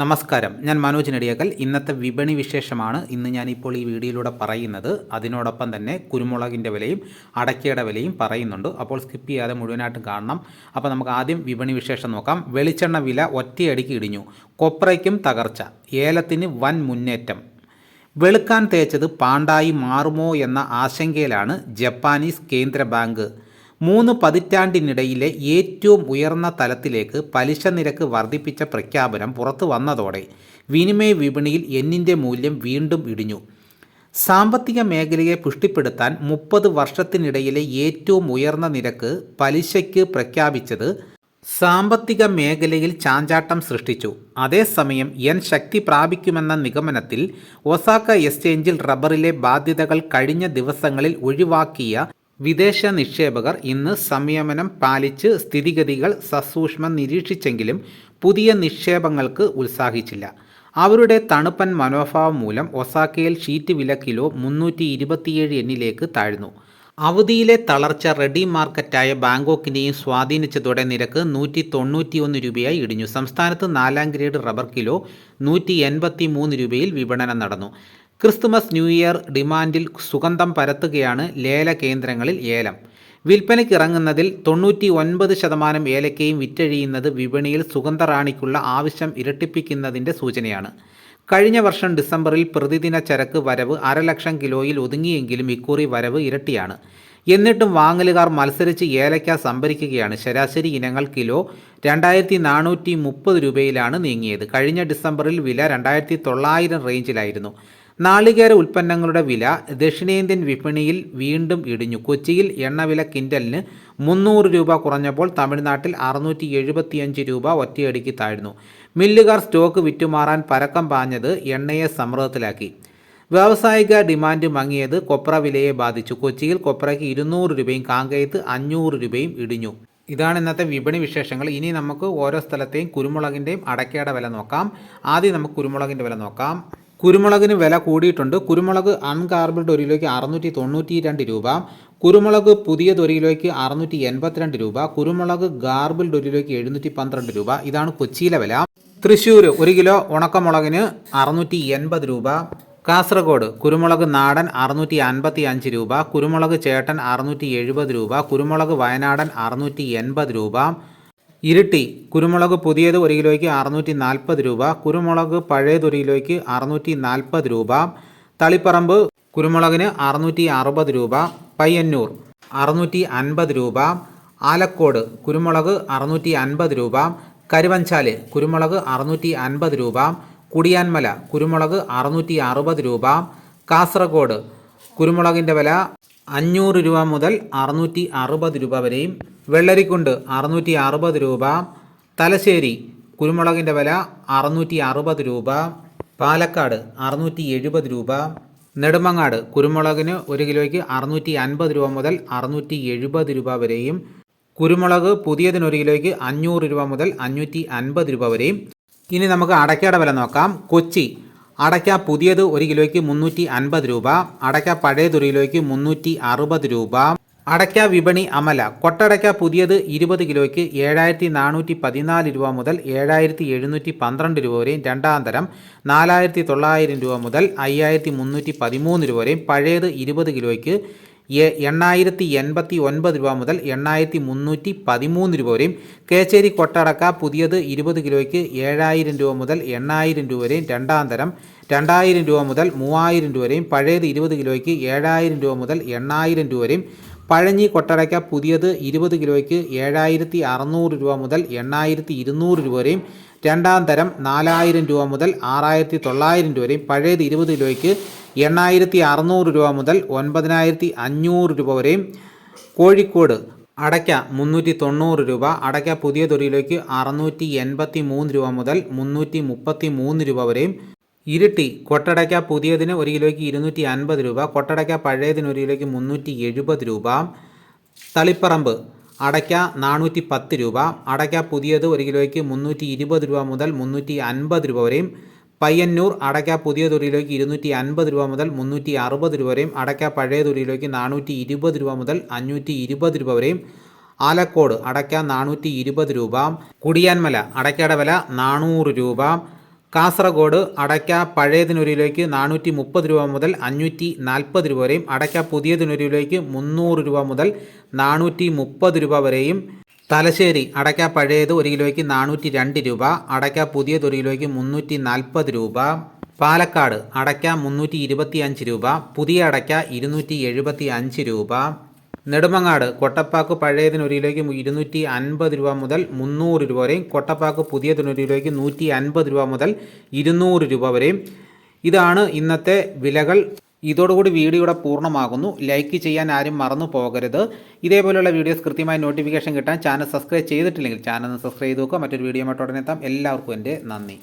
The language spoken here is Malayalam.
നമസ്കാരം. ഞാൻ മനോജ് നെടിയകൽ ഇന്നത്തെ വിപണി വിശേഷമാണ് ഇന്ന് ഞാനിപ്പോൾ ഈ വീഡിയോയിലൂടെ പറയുന്നത്. അതിനോടൊപ്പം തന്നെ കുരുമുളകിന്റെ വിലയും അടയ്ക്കയുടെ വിലയും പറയുന്നുണ്ട്. അപ്പോൾ സ്കിപ്പ് ചെയ്യാതെ മുഴുവനായിട്ടും കാണണം. അപ്പോൾ നമുക്ക് ആദ്യം വിപണി വിശേഷം നോക്കാം. വെളിച്ചെണ്ണ വില ഒറ്റയടിക്ക് ഇടിഞ്ഞു. കൊപ്രയ്ക്കും തകർച്ച. ഏലത്തിന് വൻ മുന്നേറ്റം. വെളുക്കാൻ തേച്ചത് പാണ്ടായി മാറുമോ എന്ന ആശങ്കയിലാണ് ജപ്പാനീസ് കേന്ദ്ര ബാങ്ക്. മൂന്ന് പതിറ്റാണ്ടിനിടയിലെ ഏറ്റവും ഉയർന്ന തലത്തിലേക്ക് പലിശ നിരക്ക് വർദ്ധിപ്പിച്ച പ്രഖ്യാപനം പുറത്തു വന്നതോടെ വിനിമയ വിപണിയിൽ എന്നിന്റെ മൂല്യം വീണ്ടും ഇടിഞ്ഞു. സാമ്പത്തിക മേഖലയെ പുഷ്ടിപ്പെടുത്താൻ മുപ്പത് വർഷത്തിനിടയിലെ ഏറ്റവും ഉയർന്ന നിരക്ക് പലിശയ്ക്ക് പ്രഖ്യാപിച്ചത് സാമ്പത്തിക മേഖലയിൽ ചാഞ്ചാട്ടം സൃഷ്ടിച്ചു. അതേസമയം എൻ ശക്തി പ്രാപിക്കുമെന്ന നിഗമനത്തിൽ ഒസാക്ക എക്സ്ചേഞ്ചിൽ റബ്ബറിലെ ബാധ്യതകൾ കഴിഞ്ഞ ദിവസങ്ങളിൽ ഒഴിവാക്കിയ വിദേശ നിക്ഷേപകർ ഇന്ന് സംയമനം പാലിച്ച് സ്ഥിതിഗതികൾ സസൂക്ഷ്മം നിരീക്ഷിച്ചെങ്കിലും പുതിയ നിക്ഷേപങ്ങൾക്ക് ഉത്സാഹിച്ചില്ല. അവരുടെ തണുപ്പൻ മനോഭാവം മൂലം ഒസാക്കയിൽ ഷീറ്റ് വില കിലോ മുന്നൂറ്റി ഇരുപത്തിയേഴ് എന്നിലേക്ക് താഴ്ന്നു. അവധിയിലെ തളർച്ച റെഡി മാർക്കറ്റായ ബാങ്കോക്കിനെയും സ്വാധീനിച്ചതോടെ നിരക്ക് നൂറ്റി തൊണ്ണൂറ്റിയൊന്ന് രൂപയായി ഇടിഞ്ഞു. സംസ്ഥാനത്ത് നാലാം ഗ്രേഡ് റബ്ബർ കിലോ നൂറ്റി എൺപത്തി മൂന്ന് രൂപയിൽ വിപണനം നടന്നു. ക്രിസ്തുമസ് ന്യൂ ഇയർ ഡിമാൻഡിൽ സുഗന്ധം പരത്തുകയാണ് ലേല കേന്ദ്രങ്ങളിൽ ഏലം. വിൽപ്പനയ്ക്ക് ഇറങ്ങുന്നതിൽ തൊണ്ണൂറ്റി ഒൻപത് ശതമാനം ഏലക്കയും വിറ്റഴിയുന്നത് വിപണിയിൽ സുഗന്ധറാണിക്കുള്ള ആവശ്യം ഇരട്ടിപ്പിക്കുന്നതിന്റെ സൂചനയാണ്. കഴിഞ്ഞ വർഷം ഡിസംബറിൽ പ്രതിദിന ചരക്ക് വരവ് അരലക്ഷം കിലോയിൽ ഒതുങ്ങിയെങ്കിലും ഇക്കുറി വരവ് ഇരട്ടിയാണ്. എന്നിട്ടും വാങ്ങലുകാർ മത്സരിച്ച് ഏലക്ക സംഭരിക്കുകയാണ്. ശരാശരി ഇനങ്ങൾ കിലോ രണ്ടായിരത്തി നാനൂറ്റി മുപ്പത് രൂപയിലാണ് നീങ്ങിയത്. കഴിഞ്ഞ ഡിസംബറിൽ വില രണ്ടായിരത്തി തൊള്ളായിരം റേഞ്ചിലായിരുന്നു. നാളികേര ഉൽപ്പന്നങ്ങളുടെ വില ദക്ഷിണേന്ത്യൻ വിപണിയിൽ വീണ്ടും ഇടിഞ്ഞു. കൊച്ചിയിൽ എണ്ണവില കിൻഡലിന് മുന്നൂറ് രൂപ കുറഞ്ഞപ്പോൾ തമിഴ്നാട്ടിൽ അറുന്നൂറ്റി എഴുപത്തിയഞ്ച് രൂപ ഒറ്റയടിക്ക് താഴ്ന്നു. മില്ലുകാർ സ്റ്റോക്ക് വിറ്റുമാറാൻ പരക്കം പാഞ്ഞത് എണ്ണയെ സമ്മർദ്ദത്തിലാക്കി വ്യാവസായിക ഡിമാൻഡ് മങ്ങിയത് കൊപ്ര വിലയെ ബാധിച്ചു. കൊച്ചിയിൽ കൊപ്രയ്ക്ക് ഇരുന്നൂറ് രൂപയും കാങ്കയത്ത് അഞ്ഞൂറ് രൂപയും ഇടിഞ്ഞു. ഇതാണ് ഇന്നത്തെ വിപണി വിശേഷങ്ങൾ. ഇനി നമുക്ക് ഓരോ സ്ഥലത്തെയും കുരുമുളകിന്റെയും അടക്കയുടെ വില നോക്കാം. ആദ്യം നമുക്ക് കുരുമുളകിന്റെ വില നോക്കാം. കുരുമുളകിന് വില കൂടിയിട്ടുണ്ട്. കുരുമുളക് അൺകാർബിൾഡ് ഒരു അറുന്നൂറ്റി തൊണ്ണൂറ്റി രണ്ട് രൂപ. കുരുമുളക് പുതിയത് ഒരു അറുന്നൂറ്റി എൺപത്തിരണ്ട് രൂപ. കുരുമുളക് ഗാർബിൾഡ് ഒരു എഴുന്നൂറ്റി പന്ത്രണ്ട് രൂപ. ഇതാണ് കൊച്ചിയിലെ വില. തൃശ്ശൂർ ഒരു കിലോ ഉണക്കമുളകിന് അറുന്നൂറ്റി എൺപത് രൂപ. കാസർഗോഡ് കുരുമുളക് നാടൻ അറുന്നൂറ്റി അൻപത്തി അഞ്ച് രൂപ. കുരുമുളക് ചേട്ടൻ അറുന്നൂറ്റി എഴുപത് രൂപ. കുരുമുളക് വയനാടൻ അറുന്നൂറ്റി എൺപത് രൂപ. ഇരിട്ടി കുരുമുളക് പുതിയത് ഒരു കിലോയ്ക്ക് അറുന്നൂറ്റി നാൽപ്പത് രൂപ കുരുമുളക് പഴയത് ഒരു കിലോയ്ക്ക് അറുന്നൂറ്റി നാൽപ്പത് രൂപ തളിപ്പറമ്പ് കുരുമുളകിന് അറുന്നൂറ്റി അറുപത് രൂപ പയ്യന്നൂർ അറുന്നൂറ്റി അൻപത് രൂപ ആലക്കോട് കുരുമുളക് അറുന്നൂറ്റി അൻപത് രൂപ കരുവഞ്ചാൽ കുരുമുളക് അറുന്നൂറ്റി അൻപത് രൂപ കുടിയാൻമല കുരുമുളക് അറുന്നൂറ്റി അറുപത് രൂപ കാസർഗോഡ് കുരുമുളകിന്റെ വില അഞ്ഞൂറ് രൂപ മുതൽ അറുന്നൂറ്റി അറുപത് രൂപ വരെയും വെള്ളരിക്കുണ്ട് അറുന്നൂറ്റി അറുപത് രൂപ തലശ്ശേരി കുരുമുളകിന്റെ വില അറുന്നൂറ്റി അറുപത് രൂപ പാലക്കാട് അറുന്നൂറ്റി എഴുപത് രൂപ നെടുമങ്ങാട് കുരുമുളകിന് ഒരു കിലോയ്ക്ക് അറുന്നൂറ്റി അൻപത് രൂപ മുതൽ അറുന്നൂറ്റി എഴുപത് രൂപ വരെയും കുരുമുളക് പുതിയതിന് ഒരു കിലോയ്ക്ക് അഞ്ഞൂറ് രൂപ മുതൽ അഞ്ഞൂറ്റി അൻപത് രൂപ വരെയും. ഇനി നമുക്ക് അടയ്ക്കയുടെ വില നോക്കാം. കൊച്ചി അടയ്ക്ക പുതിയത് ഒരു കിലോയ്ക്ക് മുന്നൂറ്റി അൻപത് രൂപ അടയ്ക്ക പഴയത് ഒരു കിലോയ്ക്ക് മുന്നൂറ്റി അറുപത് രൂപ അടയ്ക്ക വിപണി അമല കൊട്ടടയ്ക്ക പുതിയത് ഇരുപത് കിലോയ്ക്ക് ഏഴായിരത്തി നാനൂറ്റി പതിനാല് രൂപ മുതൽ ഏഴായിരത്തി എഴുന്നൂറ്റി പന്ത്രണ്ട് രൂപ വരെയും രണ്ടാം തരം നാലായിരത്തി തൊള്ളായിരം രൂപ മുതൽ അയ്യായിരത്തി മുന്നൂറ്റി പതിമൂന്ന് രൂപ വരെയും പഴയത് ഇരുപത് കിലോയ്ക്ക് എണ്ണായിരത്തി എൺപത്തി ഒൻപത് രൂപ മുതൽ എണ്ണായിരത്തി മുന്നൂറ്റി പതിമൂന്ന് രൂപ വരെയും കേച്ചേരി കൊട്ടടക്ക പുതിയത് ഇരുപത് കിലോയ്ക്ക് ഏഴായിരം രൂപ മുതൽ എണ്ണായിരം രൂപ വരെയും രണ്ടാം തരം രണ്ടായിരം രൂപ മുതൽ മൂവായിരം രൂപ വരെയും പഴയത് ഇരുപത് കിലോയ്ക്ക് ഏഴായിരം രൂപ മുതൽ എണ്ണായിരം രൂപ വരെയും പഴഞ്ഞി കൊട്ടടയ്ക്ക പുതിയത് ഇരുപത് കിലോയ്ക്ക് ഏഴായിരത്തി അറുന്നൂറ് രൂപ മുതൽ എണ്ണായിരത്തി ഇരുന്നൂറ് രൂപ വരെയും രണ്ടാം തരം നാലായിരം രൂപ മുതൽ ആറായിരത്തി തൊള്ളായിരം രൂപ വരെയും പഴയത് ഇരുപത് കിലോയ്ക്ക് എണ്ണായിരത്തി അറുന്നൂറ് രൂപ മുതൽ ഒൻപതിനായിരത്തി അഞ്ഞൂറ് രൂപ വരെയും കോഴിക്കോട് അടയ്ക്ക മുന്നൂറ്റി തൊണ്ണൂറ് രൂപ അടയ്ക്ക പുതിയ തൊഴിലേക്ക് അറുന്നൂറ്റി എൺപത്തി മൂന്ന് രൂപ മുതൽ മുന്നൂറ്റി മുപ്പത്തി മൂന്ന് രൂപ വരെയും ഇരുട്ടി. കൊട്ടടയ്ക്ക പുതിയതിന് ഒരു കിലോയ്ക്ക് ഇരുന്നൂറ്റി അൻപത് രൂപ. കൊട്ടടയ്ക്ക പഴയതിന് ഒരു കിലോയ്ക്ക് മുന്നൂറ്റി എഴുപത് രൂപ. തളിപ്പറമ്പ്. അടയ്ക്ക നാനൂറ്റി പത്ത് രൂപ. അടയ്ക്ക പുതിയത് ഒരു കിലോയ്ക്ക് മുന്നൂറ്റി ഇരുപത് രൂപ മുതൽ മുന്നൂറ്റി അൻപത് രൂപ വരെയും. പയ്യന്നൂർ. അടയ്ക്ക പുതിയത് ഒരു കിലോയ്ക്ക് ഇരുന്നൂറ്റി അൻപത് രൂപ മുതൽ മുന്നൂറ്റി അറുപത് രൂപ വരെയും. അടയ്ക്ക പഴയത് ഒരു കിലോയ്ക്ക് നാനൂറ്റി ഇരുപത് രൂപ മുതൽ അഞ്ഞൂറ്റി ഇരുപത് രൂപ വരെയും. ആലക്കോട്. അടയ്ക്ക നാനൂറ്റി ഇരുപത് രൂപ. കുടിയാൻമല. അടയ്ക്കയുടെ വില നാനൂറ് രൂപ. കാസർഗോഡ് അടയ്ക്ക പഴയതിനൊരിയിലേക്ക് നാനൂറ്റി മുപ്പത് രൂപ മുതൽ അഞ്ഞൂറ്റി നാൽപ്പത് രൂപ വരെയും അടയ്ക്ക പുതിയതിനൊരിയിലേക്ക് മുന്നൂറ് രൂപ മുതൽ നാനൂറ്റി മുപ്പത് രൂപ വരെയും തലശ്ശേരി അടയ്ക്ക പഴയത് ഒരു കിലോയ്ക്ക് നാനൂറ്റി രണ്ട് രൂപ അടയ്ക്ക പുതിയത് ഒരു കിലോയ്ക്ക് മുന്നൂറ്റി നാൽപ്പത് രൂപ പാലക്കാട് അടയ്ക്ക മുന്നൂറ്റി ഇരുപത്തി അഞ്ച് രൂപ പുതിയ അടയ്ക്ക ഇരുന്നൂറ്റി എഴുപത്തി അഞ്ച് രൂപ നെടുമങ്ങാട് കൊട്ടപ്പാക്ക് പഴയതിന് തിനൊരിയിലേക്ക് ഇരുന്നൂറ്റി അൻപത് രൂപ മുതൽ മുന്നൂറ് രൂപ വരെയും കൊട്ടപ്പാക്ക് പുതിയതിന് തിനൊരിയിലേക്ക് നൂറ്റി അൻപത് രൂപ മുതൽ ഇരുന്നൂറ് രൂപ വരെയും. ഇതാണ് ഇന്നത്തെ വിലകൾ. ഇതോടുകൂടി വീഡിയോ ഇവിടെ പൂർണമാകുന്നു. ലൈക്ക് ചെയ്യാൻ ആരും മറന്നു പോകരുത്. ഇതേപോലെയുള്ള വീഡിയോസ് കൃത്യമായി നോട്ടിഫിക്കേഷൻ കിട്ടാൻ ചാനൽ സബ്സ്ക്രൈബ് ചെയ്തിട്ടില്ലെങ്കിൽ ചാനൽ സബ്സ്ക്രൈബ് ചെയ്ത് നോക്കുക. മറ്റൊരു വീഡിയോ എത്താം. എല്ലാവർക്കും എന്റെ നന്ദി.